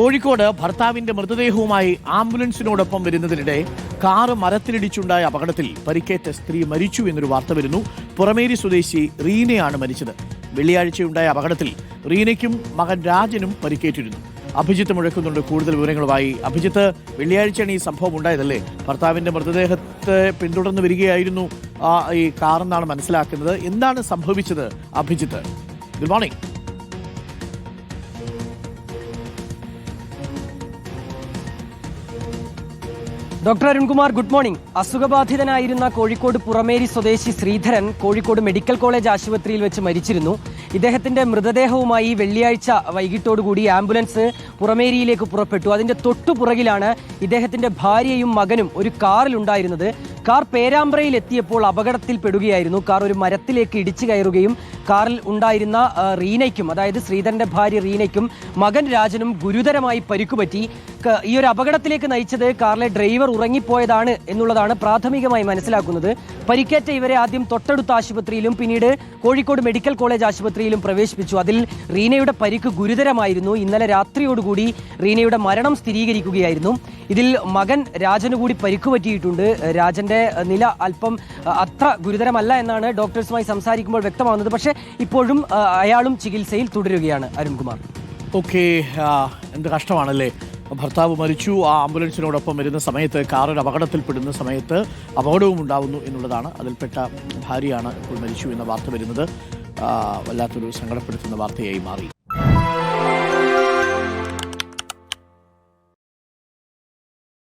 കോഴിക്കോട് ഭർത്താവിന്റെ മൃതദേഹവുമായി ആംബുലൻസിനോടൊപ്പം വരുന്നതിനിടെ കാറ് മരത്തിലിടിച്ചുണ്ടായ അപകടത്തിൽ പരിക്കേറ്റ സ്ത്രീ മരിച്ചു എന്നൊരു വാർത്ത വരുന്നു. പുറമേരി സ്വദേശി റീനയാണ് മരിച്ചത്. വെള്ളിയാഴ്ചയുണ്ടായ അപകടത്തിൽ റീനയ്ക്കും മകൻ രാജനും പരിക്കേറ്റിരുന്നു. അഭിജിത്ത് മുഴക്കുന്നുണ്ട്. കൂടുതൽ വിവരങ്ങളുമായി അഭിജിത്ത് വെള്ളിയാഴ്ചയാണ് ഈ സംഭവം ഉണ്ടായതല്ലേ? ഭർത്താവിന്റെ മൃതദേഹത്തെ പിന്തുടർന്ന് വരികയായിരുന്നു ഈ കാറെന്നാണ് മനസ്സിലാക്കുന്നത്. എന്താണ് സംഭവിച്ചത് Abhijith? Good morning doctor Arunkumar good morning. അസുഖബാധിതനായിരുന്ന Kozhikode Purameri സ്വദേശി ശ്രീധരൻ കോഴിക്കോട് മെഡിക്കൽ കോളേജ് ആശുപത്രിയിൽ വെച്ച് മരിച്ചിരുന്നു. ഇദ്ദേഹത്തിന്റെ മൃതദേഹവുമായി വെള്ളിയാഴ്ച വൈകിട്ടോടുകൂടി ആംബുലൻസ് പുറമേരിയിലേക്ക് പുറപ്പെട്ടു. അതിന്റെ തൊട്ടുപുറകിലാണ് ഇദ്ദേഹത്തിന്റെ ഭാര്യയും മകനും ഒരു കാറിലുണ്ടായിരുന്നത്. കാർ പേരാമ്പ്രയിൽ എത്തിയപ്പോൾ അപകടത്തിൽപ്പെടുകയായിരുന്നു. കാർ ഒരു മരത്തിലേക്ക് ഇടിച്ചു കയറുകയും കാറിൽ ഉണ്ടായിരുന്ന റീനയ്ക്കും അതായത് ശ്രീധരന്റെ ഭാര്യ റീനയ്ക്കും മകൻ രാജനും ഗുരുതരമായി പരിക്കുപറ്റി. ഈ ഒരു അപകടത്തിലേക്ക് നയിച്ചത് കാറിലെ ഡ്രൈവർ ഉറങ്ങിപ്പോയതാണ് എന്നുള്ളതാണ് പ്രാഥമികമായി മനസ്സിലാക്കുന്നത്. പരിക്കേറ്റ ഇവരെ ആദ്യം തൊട്ടടുത്ത ആശുപത്രിയിലും പിന്നീട് കോഴിക്കോട് മെഡിക്കൽ കോളേജ് ആശുപത്രിയിലും പ്രവേശിപ്പിച്ചു. അതിൽ റീനയുടെ പരിക്ക് ഗുരുതരമായിരുന്നു. ഇന്നലെ രാത്രിയോടുകൂടി റീനയുടെ മരണം സ്ഥിരീകരിക്കുകയായിരുന്നു. ഇതിൽ മകൻ രാജന് കൂടി പരിക്ക് പറ്റിയിട്ടുണ്ട് രാജന്റെ നില അല്പം അത്ര ഗുരുതരമല്ല എന്നാണ് ഡോക്ടേഴ്സുമായി സംസാരിക്കുമ്പോൾ വ്യക്തമാകുന്നത്. പക്ഷേ ഇപ്പോഴും അയാളും ചികിത്സയിൽ തുടരുകയാണ് അരുൺകുമാർ. ഓക്കെ എന്ത് കഷ്ടമാണല്ലേ? ഭർത്താവ് മരിച്ചു ആ ആംബുലൻസിനോടൊപ്പം വരുന്ന സമയത്ത് കാറിൽ അപകടത്തിൽപ്പെടുന്ന സമയത്ത് അപകടവും ഉണ്ടാവുന്നു എന്നുള്ളതാണ് അതിൽപ്പെട്ട ഭാര്യയാണ് ഇപ്പോൾ മരിച്ചു എന്ന വാർത്ത വരുന്നത്. വല്ലാത്തൊരു സങ്കടപ്പെടുത്തുന്ന വാർത്തയായി മാറി.